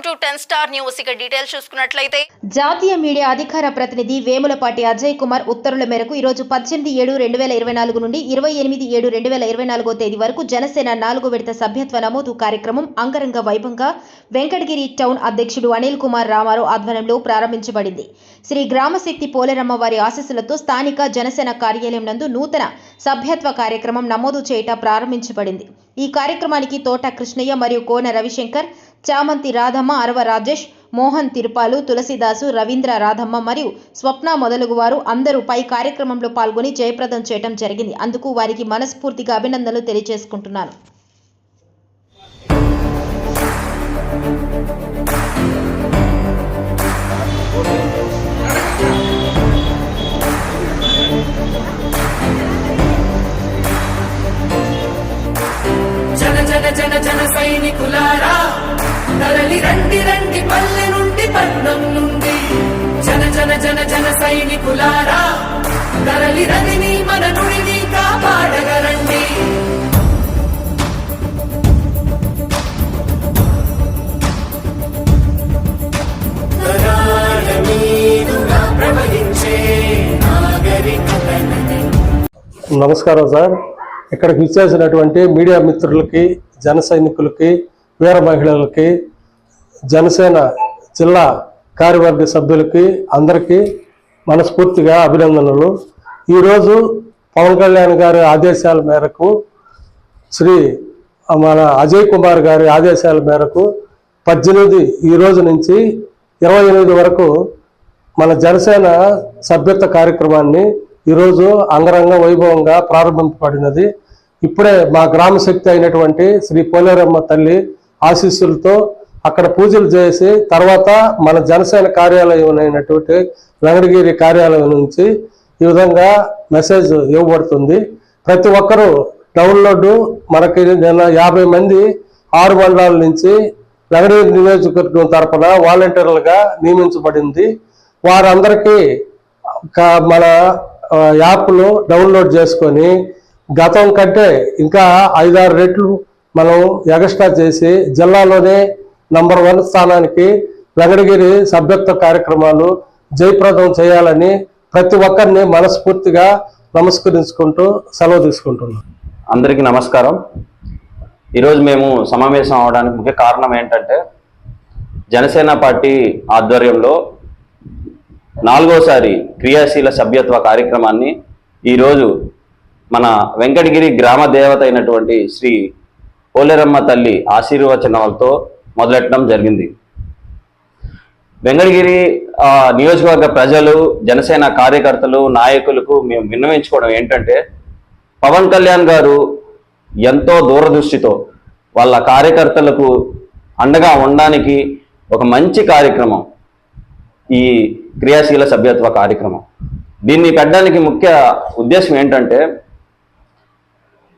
Welcome to ten star news. ఇక details చూసుకున్నట్లయితే జాతీయ మీడియా అధికార ప్రతినిధి వేములపాటి అజయ్ కుమార్ ఉత్తర్వుల మేరకు ఈరోజు పద్దెనిమిది ఏడు రెండు వేల ఇరవై నాలుగు నుండి ఇరవై ఎనిమిది ఏడు రెండు వేల ఇరవై నాలుగో తేదీ వరకు జనసేన నాలుగు విడత సభ్యత్వ నమోదు కార్యక్రమం అంగరంగ వైభవంగా వెంకటగిరి టౌన్ అధ్యక్షుడు అనిల్ కుమార్ రామారావు ఆధ్వర్యంలో ప్రారంభించబడింది. శ్రీ గ్రామశక్తి పోలేరమ్మ వారి ఆశీస్సులతో స్థానిక జనసేన కార్యాలయం నందు నూతన సభ్యత్వ కార్యక్రమం నమోదు చేయట ప్రారంభించబడింది. ఈ కార్యక్రమానికి తోట కృష్ణయ్య మరియు కోన రవిశంకర్ చామంతి రాధమ్మ అరవ రాజేష్ మోహన్ తిరుపాలు తులసిదాసు రవీంద్ర రాధమ్మ మరియు స్వప్న మొదలగు వారు అందరూ పై కార్యక్రమంలో పాల్గొని జయప్రదం చేయడం జరిగింది. అందుకు వారికి మనస్ఫూర్తిగా అభినందనలు తెలియజేసుకుంటున్నాను. సైనికులారా తరలి రదిని మన నుడిని కాపాడగరండి నమస్కారం సార్. ఇక్కడ విచ్చేసినటువంటి మీడియా మిత్రులకి జన సైనికులకి వీర మహిళలకి జనసేన జిల్లా కార్యవర్గ సభ్యులకి అందరికీ మనస్ఫూర్తిగా అభినందనలు. ఈరోజు పవన్ కళ్యాణ్ గారి ఆదేశాల మేరకు శ్రీ మన అజయ్ కుమార్ గారి ఆదేశాల మేరకు పద్దెనిమిది ఈ రోజు నుంచి ఇరవై ఎనిమిది వరకు మన జనసేన సభ్యత్వ కార్యక్రమాన్ని ఈరోజు అంగరంగ వైభవంగా ప్రారంభింపబడినది. ఇప్పుడే మా గ్రామ శక్తి అయినటువంటి శ్రీ పోలేరమ్మ తల్లి ఆశీస్సులతో అక్కడ పూజలు చేసి తర్వాత మన జనసేన కార్యాలయం అయినటువంటి వెంకటగిరి కార్యాలయం నుంచి ఈ విధంగా మెసేజ్ ఇవ్వబడుతుంది. ప్రతి ఒక్కరూ డౌన్లోడ్ మనకి నిన్న యాభై మంది ఆరు మండలాల నుంచి వెంకటగిరి నియోజకవర్గం తరపున వాలంటీర్లుగా నియమించబడింది. వారందరికీ మన యాప్లు యాప్ను డౌన్లోడ్ చేసుకొని గతం కంటే ఇంకా ఐదారు రెట్లు మనం ఎగస్ట్రా చేసి జిల్లాలోనే నంబర్ వన్ స్థానానికి వెంకటగిరి సభ్యత్వ కార్యక్రమాలు జయప్రదం చేయాలని ప్రతి ఒక్కరిని మనస్ఫూర్తిగా నమస్కరించుకుంటూ సెలవు తీసుకుంటున్నాం. అందరికీ నమస్కారం. ఈరోజు మేము సమావేశం అవడానికి ముఖ్య కారణం ఏంటంటే జనసేన పార్టీ ఆధ్వర్యంలో నాలుగోసారి క్రియాశీల సభ్యత్వ కార్యక్రమాన్ని ఈరోజు మన వెంకటగిరి గ్రామ దేవత అయినటువంటి శ్రీ పోలేరమ్మ తల్లి ఆశీర్వచనాలతో మొదలెట్టడం జరిగింది. వెంకటగిరి నియోజకవర్గ ప్రజలు జనసేన కార్యకర్తలు నాయకులకు మేము విన్నవించుకోవడం ఏంటంటే పవన్ కళ్యాణ్ గారు ఎంతో దూరదృష్టితో వాళ్ళ కార్యకర్తలకు అండగా ఉండడానికి ఒక మంచి కార్యక్రమం ఈ క్రియాశీల సభ్యత్వ కార్యక్రమం. దీన్ని పెట్టడానికి ముఖ్య ఉద్దేశం ఏంటంటే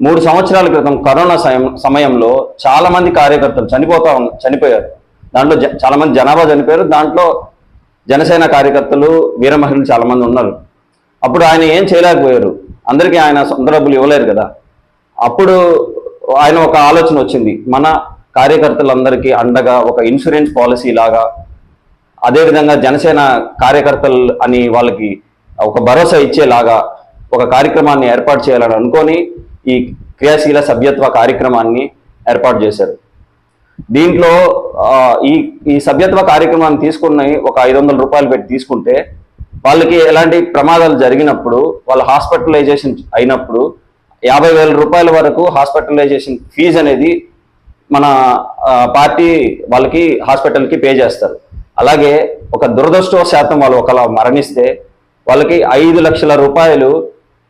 మూడు సంవత్సరాల క్రితం కరోనా సమయం- సమయంలో చాలా మంది కార్యకర్తలు చనిపోతా చనిపోయారు. దాంట్లో జ- చాలా మంది జనాభా చనిపోయారు. దాంట్లో జనసేన కార్యకర్తలు వీర మహిళలు చాలా మంది ఉన్నారు. అప్పుడు ఆయన ఏం చేయలేకపోయారు? అందరికీ ఆయన సొంత డబ్బులు ఇవ్వలేరు కదా. అప్పుడు ఆయన ఒక ఆలోచన వచ్చింది. మన కార్యకర్తలందరికీ అండగా ఒక ఇన్సూరెన్స్ పాలసీ లాగా అదేవిధంగా జనసేన కార్యకర్తలు అని వాళ్ళకి ఒక భరోసా ఇచ్చేలాగా ఒక కార్యక్రమాన్ని ఏర్పాటు చేయాలని అనుకొని ఈ క్రియాశీల సభ్యత్వ కార్యక్రమాన్ని ఏర్పాటు చేశారు. దీంట్లో ఈ ఈ సభ్యత్వ కార్యక్రమాన్ని తీసుకుని ఒక ఐదు వందల రూపాయలు పెట్టి తీసుకుంటే వాళ్ళకి ఎలాంటి ప్రమాదాలు జరిగినప్పుడు వాళ్ళ హాస్పిటలైజేషన్ అయినప్పుడు యాభై వేల రూపాయల వరకు హాస్పిటలైజేషన్ ఫీజు అనేది మన పార్టీ వాళ్ళకి హాస్పిటల్కి పే చేస్తారు. అలాగే ఒక దురదృష్టవశాతం వాళ్ళు ఒకలా మరణిస్తే వాళ్ళకి ఐదు లక్షల రూపాయలు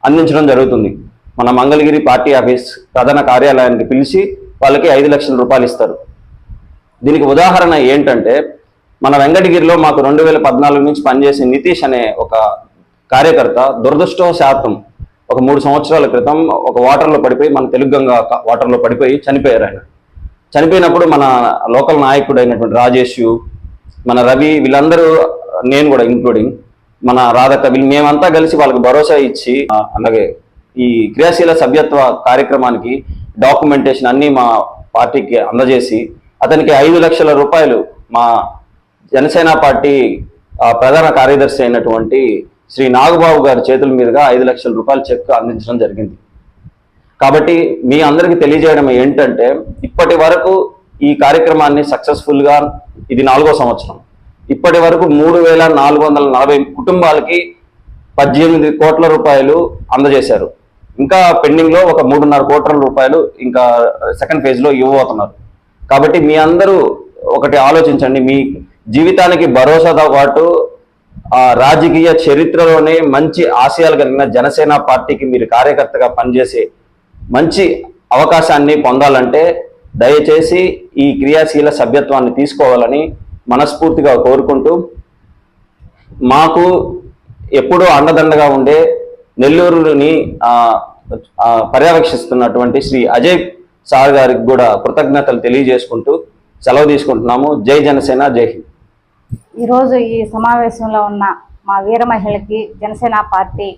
అందించడం జరుగుతుంది. మన మంగళగిరి పార్టీ ఆఫీస్ ప్రధాన కార్యాలయానికి పిలిచి వాళ్ళకి ఐదు లక్షల రూపాయలు ఇస్తారు. దీనికి ఉదాహరణ ఏంటంటే మన వెంకటగిరిలో మాకు రెండు వేల పద్నాలుగు నుంచి పనిచేసే నితీష్ అనే ఒక కార్యకర్త దురదృష్టవశాతం ఒక మూడు సంవత్సరాల క్రితం ఒక వాటర్లో పడిపోయి మన తెలుగుగంగ వాటర్లో పడిపోయి చనిపోయారు ఆయన. చనిపోయినప్పుడు మన లోకల్ నాయకుడు అయినటువంటి రాజేష్ మన రవి వీళ్ళందరూ నేను కూడా ఇంక్లూడింగ్ మన రాధక వీళ్ళు మేమంతా కలిసి వాళ్ళకి భరోసా ఇచ్చి అలాగే ఈ క్రియాశీల సభ్యత్వ కార్యక్రమానికి డాక్యుమెంటేషన్ అన్ని మా పార్టీకి అందజేసి అతనికి ఐదు లక్షల రూపాయలు మా జనసేన పార్టీ ప్రధాన కార్యదర్శి అయినటువంటి శ్రీ నాగబాబు గారి చేతుల మీదుగా ఐదు లక్షల రూపాయల చెక్ అందించడం జరిగింది. కాబట్టి మీ అందరికీ తెలియజేయడం ఏంటంటే ఇప్పటి వరకు ఈ కార్యక్రమాన్ని సక్సెస్ఫుల్గా ఇది నాలుగో సంవత్సరం. ఇప్పటి వరకు మూడు వేల నాలుగు వందల నలభై కుటుంబాలకి పద్దెనిమిది కోట్ల రూపాయలు అందజేశారు. ఇంకా పెండింగ్లో ఒక మూడున్నర కోట్ల రూపాయలు ఇంకా సెకండ్ ఫేజ్లో ఇవ్వబోతున్నారు. కాబట్టి మీ అందరూ ఒకటి ఆలోచించండి. మీ జీవితానికి భరోసాతో పాటు ఆ రాజకీయ చరిత్రలోనే మంచి ఆశయాలు కలిగిన జనసేన పార్టీకి మీరు కార్యకర్తగా పనిచేసే మంచి అవకాశాన్ని పొందాలంటే దయచేసి ఈ క్రియాశీల సభ్యత్వాన్ని తీసుకోవాలని మనస్ఫూర్తిగా కోరుకుంటూ మాకు ఎప్పుడూ అండదండగా ఉండే నెల్లూరుని పర్యవేక్షిస్తున్నటువంటి శ్రీ అజయ్ సార్ గారికి కూడా కృతజ్ఞతలు తెలియజేసుకుంటూ సెలవు తీసుకుంటున్నాము. జై జనసేన జై హింద్. ఈరోజు ఈ సమావేశంలో ఉన్న మా వీర మహిళకి జనసేన పార్టీ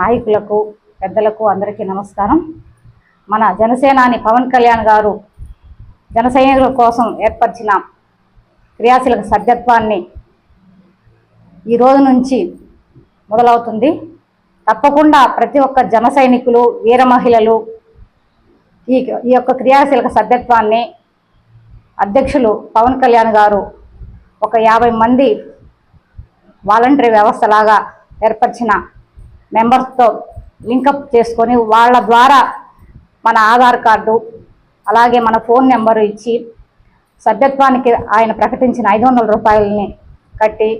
నాయకులకు పెద్దలకు అందరికీ నమస్కారం. మన జనసేనాని పవన్ కళ్యాణ్ గారు జన సైనికుల కోసం ఏర్పరిచిన క్రియాశీలక సభ్యత్వాన్ని ఈ రోజు నుంచి మొదలవుతుంది. తప్పకుండా ప్రతి ఒక్క జన సైనికులు వీర మహిళలు ఈ ఈ యొక్క క్రియాశీలక సభ్యత్వాన్ని అధ్యక్షులు పవన్ కళ్యాణ్ గారు ఒక యాభై మంది వాలంటరీ వ్యవస్థలాగా ఏర్పరిచిన మెంబర్స్తో లింకప్ చేసుకొని వాళ్ళ ద్వారా మన ఆధార్ కార్డు అలాగే మన ఫోన్ నెంబరు ఇచ్చి సభ్యత్వానికి ఆయన ప్రకటించిన ఐదు వందల రూపాయలని కట్టి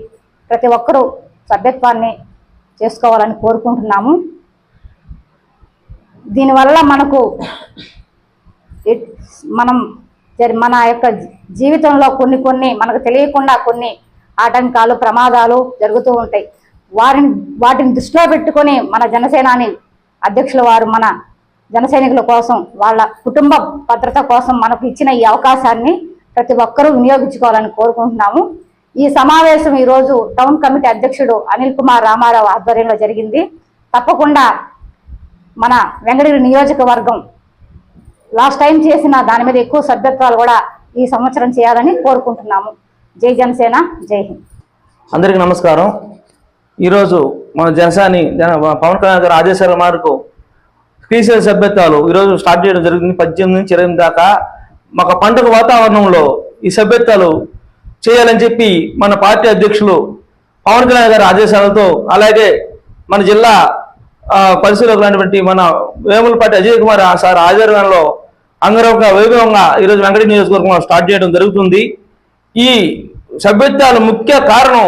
ప్రతి ఒక్కరూ సభ్యత్వాన్ని చేసుకోవాలని కోరుకుంటున్నాము. దీనివల్ల మనకు మనం మన యొక్క జీవితంలో కొన్ని కొన్ని మనకు తెలియకుండా కొన్ని ఆటంకాలు ప్రమాదాలు జరుగుతూ ఉంటాయి. వారిని వాటిని దృష్టిలో పెట్టుకొని మన జనసేనాని అధ్యక్షుల వారు మన జనసైనికుల కోసం వాళ్ళ కుటుంబ భద్రత కోసం మనకు ఇచ్చిన ఈ అవకాశాన్ని ప్రతి ఒక్కరూ వినియోగించుకోవాలని కోరుకుంటున్నాము. ఈ సమావేశం ఈరోజు టౌన్ కమిటీ అధ్యక్షుడు అనిల్ కుమార్ రామారావు ఆధ్వర్యంలో జరిగింది. తప్పకుండా మన వెంకటగిరి నియోజకవర్గం లాస్ట్ టైం చేసిన దాని మీద ఎక్కువ సభ్యత్వాలు కూడా ఈ సంవత్సరం చేయాలని కోరుకుంటున్నాము. జై జనసేన జై హింద్. అందరికీ నమస్కారం. ఈరోజు మన జనసేని జన పవన్ కళ్యాణ్ గారు ఆదేశాల మేరకు క్రీసీల సభ్యత్వాలు ఈరోజు స్టార్ట్ చేయడం జరిగింది. పద్దెనిమిది నుంచి ఇరవై దాకా మాకు పండుగ వాతావరణంలో ఈ సభ్యత్వాలు చేయాలని చెప్పి మన పార్టీ అధ్యక్షులు పవన్ కళ్యాణ్ గారి ఆదేశాలతో అలాగే మన జిల్లా ఆ, పరిశీలకులైనటువంటి మన వేములపాటి అజయ్ కుమార్ సార్ ఆధ్వర్యంలో అంగరంగ వైభవంగా ఈరోజు వెంకట నియోజకవర్గంలో స్టార్ట్ చేయడం జరుగుతుంది. ఈ సభ్యత్వాల ముఖ్య కారణం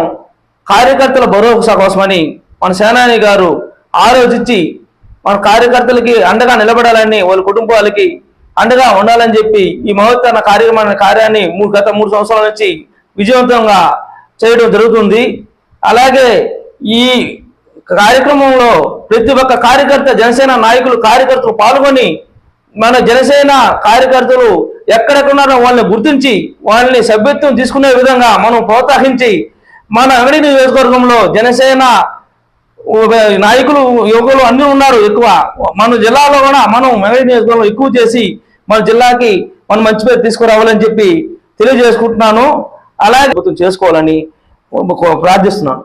కార్యకర్తల భరోసా కోసమని మన సేనాని గారు ఆలోచించి మన కార్యకర్తలకి అండగా నిలబడాలని వాళ్ళ కుటుంబాలకి అండగా ఉండాలని చెప్పి ఈ మహోత్తర కార్యక్రమాన్ని కార్యాన్ని గత మూడు సంవత్సరాల నుంచి విజయవంతంగా చేయడం జరుగుతుంది. అలాగే ఈ కార్యక్రమంలో ప్రతి ఒక్క కార్యకర్త జనసేన నాయకులు కార్యకర్తలు పాల్గొని మన జనసేన కార్యకర్తలు ఎక్కడెక్కడున్నారో వాళ్ళని గుర్తించి వాళ్ళని సభ్యత్వం తీసుకునే విధంగా మనం ప్రోత్సహించి మన అంగడి నియోజకవర్గంలో జనసేన నాయకులు యువకులు అన్ని ఉన్నారు ఎక్కువ. మన జిల్లాలో కూడా మనం అంగడి నియోజకవర్గంలో ఎక్కువ చేసి మన జిల్లాకి మనం మంచి పేరు తీసుకురావాలని చెప్పి తెలియజేసుకుంటున్నాను. అలాగే చేసుకోవాలని ప్రార్థిస్తున్నాను.